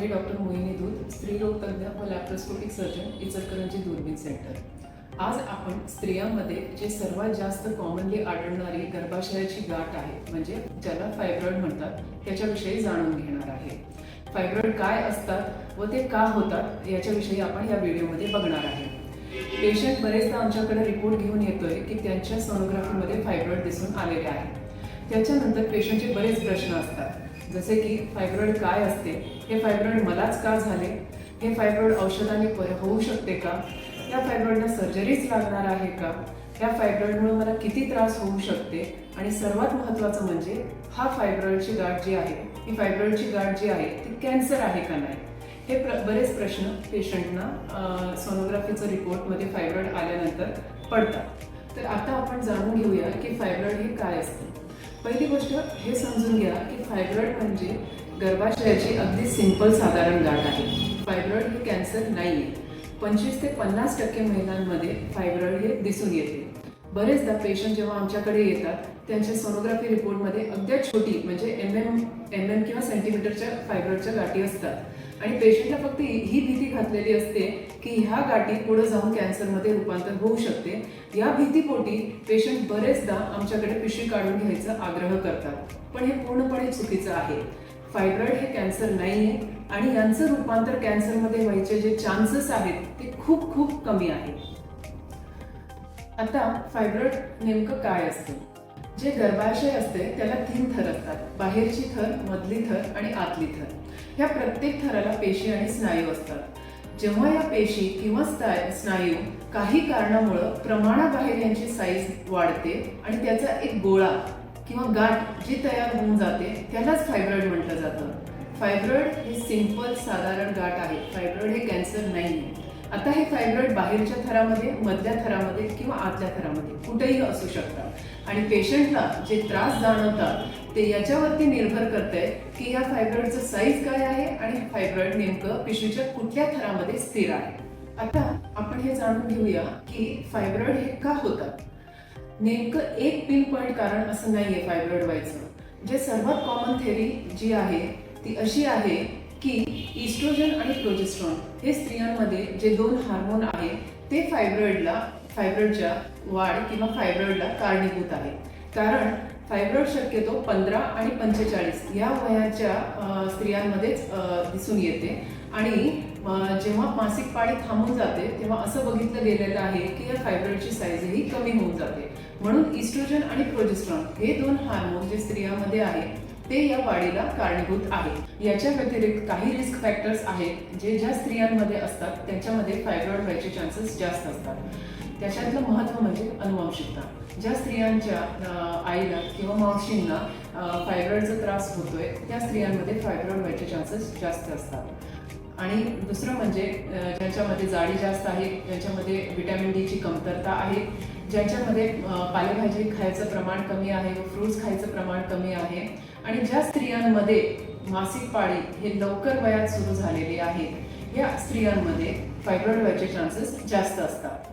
मी doctor मोहिनी दूध स्त्रीरोग तज्ज्ञ व लॅप्रोस्कोपिक सर्जन इचलकरंजी दुर्बीण सेंटर आज आपण स्त्रियांमध्ये जे सर्वात जास्त कॉमनली आढळणारी गर्भाशयाची गाठ आहे म्हणजे ज्याला फायब्रॉइड म्हणतात त्याच्याविषयी जाणून घेणार आहे. फायब्रॉइड काय असतात व ते का होतात याच्याविषयी आपण या व्हिडिओमध्ये बघणार आहे. पेशंट बरेचदा आमच्याकडे रिपोर्ट घेऊन येतोय की त्यांच्या सोनोग्राफीमध्ये फायब्रॉइड दिसून आलेले आहे. त्याच्यानंतर पेशंटचे बरेच प्रश्न असतात. जसे की फायब्रॉइड काय असते? हे फायब्रॉइड मलाच का झाले? हे फायब्रॉइड औषधाने पर होऊ शकते का? या फायब्रॉइडला सर्जरीच लागणार आहे का? या फायब्रॉइडमुळे मला किती त्रास होऊ शकते? आणि सर्वात महत्त्वाचं म्हणजे हा फायब्रॉइडची गाठ जी आहे ही फायब्रॉइडची गाठ जी आहे ती कॅन्सर आहे का नाही? हे प्र बरेच प्रश्न पेशंटना सोनोग्राफीचं रिपोर्टमध्ये फायब्रॉइड आल्यानंतर पडतात. तर आता आपण जाणून घेऊया की फायब्रॉइड हे काय असते. पहिली गोष्ट हे समजून घ्या की फायब्रॉइड म्हणजे गर्भाशयाची अगदी सिंपल साधारण गाठ आहे. फायब्रॉइड हे कॅन्सर नाही आहे पंचवीस ते पन्नास टक्के महिलांमध्ये फायब्रॉइड हे दिसून येते. बरेचदा पेशंट जेव्हा आमच्याकडे येतात त्यांच्या सोनोग्राफी रिपोर्टमध्ये अगदी छोटी म्हणजे एम एम एम एम किंवा सेंटीमीटरच्या फायब्रॉइडच्या गाठी असतात. आणि पेशंटला फक्त ही भीती घातलेली असते की ह्या गाठी पुढे जाऊन कॅन्सरमध्ये रूपांतर होऊ शकते. या भीतीपोटी पेशंट बरेचदा आमच्याकडे पिशवी काढून घ्यायचा आग्रह करतात. पण हे पूर्णपणे चुकीचं आहे. फायब्रॉइड हे कॅन्सर नाही आहे आणि यांचं रूपांतर कॅन्सरमध्ये व्हायचे जे चान्सेस आहेत ते खूप खूप कमी आहेत आता फायब्रॉइड नेमकं काय असतं? जे गर्भाशय असते त्याला तीन थर असतात बाहेरची थर मधली थर आणि आतली थर. ह्या प्रत्येक थराला पेशी आणि स्नायू असतात. जेव्हा या पेशी किंवा स्नायू काही कारणामुळं प्रमाणाबाहेर यांची साईज वाढते आणि त्याचा एक गोळा किंवा गाठ जी तयार होऊन जाते त्यालाच फायब्रॉइड म्हटलं जातं. फायब्रॉइड हे सिंपल साधारण गाठ आहे. फायब्रॉइड हे कॅन्सर नाही आहे आता हे फायब्रॉइड बाहेरच्या थरामध्ये मधल्या थरामध्ये किंवा आतल्या थरामध्ये कुठेही असू शकतात आणि पेशंटला जे त्रास जाणवतात ते याच्यावरती निर्भर करतंय की या फायब्रॉइडचं साईज काय आहे आणि फायब्रॉइड नेमकं पिशवीच्या कुठल्या थरामध्ये स्थिर आहे. आता आपण हे जाणून घेऊया की फायब्रॉइड हे का होतात नेमकं एक पिन पॉइंट कारण असं नाहीये फायब्रॉइड व्हायचं. जे सर्वात कॉमन थेरी जी आहे ती अशी आहे की इस्ट्रोजन आणि प्रोजेस्ट्रॉन हे स्त्रियांमध्ये जे दोन हार्मोन आहे ते फायब्रॉइडला फायब्रॉइडच्या वाढ किंवा फायब्रॉइडला कारणीभूत आहे. कारण फायब्रॉइड शक्यतो पंधरा आणि पंचेचाळीस या वयाच्या स्त्रियांमध्येच दिसून येते. आणि जेव्हा मासिक पाळी थांबून जाते तेव्हा असं बघितलं गेलेलं आहे की या फायब्रॉइडची साईजही कमी होऊन जाते. म्हणून इस्ट्रोजन आणि प्रोजेस्ट्रॉन हे दोन हार्मोन जे स्त्रियांमध्ये आहे ते या वाढीला कारणीभूत आहे याच्या व्यतिरिक्त काही रिस्क फॅक्टर्स आहेत जे ज्या स्त्रियांमध्ये असतात त्यांच्यामध्ये फायब्रॉइड व्हायचे चान्सेस जास्त असतात. त्याच्यातलं महत्त्व म्हणजे अनुवंशिकता. ज्या स्त्रियांच्या आईला किंवा मावशींना फायब्रॉईडचा फायब्रॉइडचा त्रास होतोय त्या स्त्रियांमध्ये फायब्रॉइड व्हायचे चान्सेस जास्त असतात. आणि दुसरं म्हणजे ज्यांच्यामध्ये जाडी जास्त आहे ज्यांच्यामध्ये व्हिटॅमिन डीची कमतरता आहे ज्याच्यामध्ये पालेभाजी खायचं प्रमाण कमी आहे व फ्रूट्स खायचं प्रमाण कमी आहे आणि ज्या स्त्रियांमध्ये मासिक पाळी हे लवकर वयात सुरू झालेली आहे या स्त्रियांमध्ये फायब्रॉइड व्हायचे चान्सेस जास्त असतात.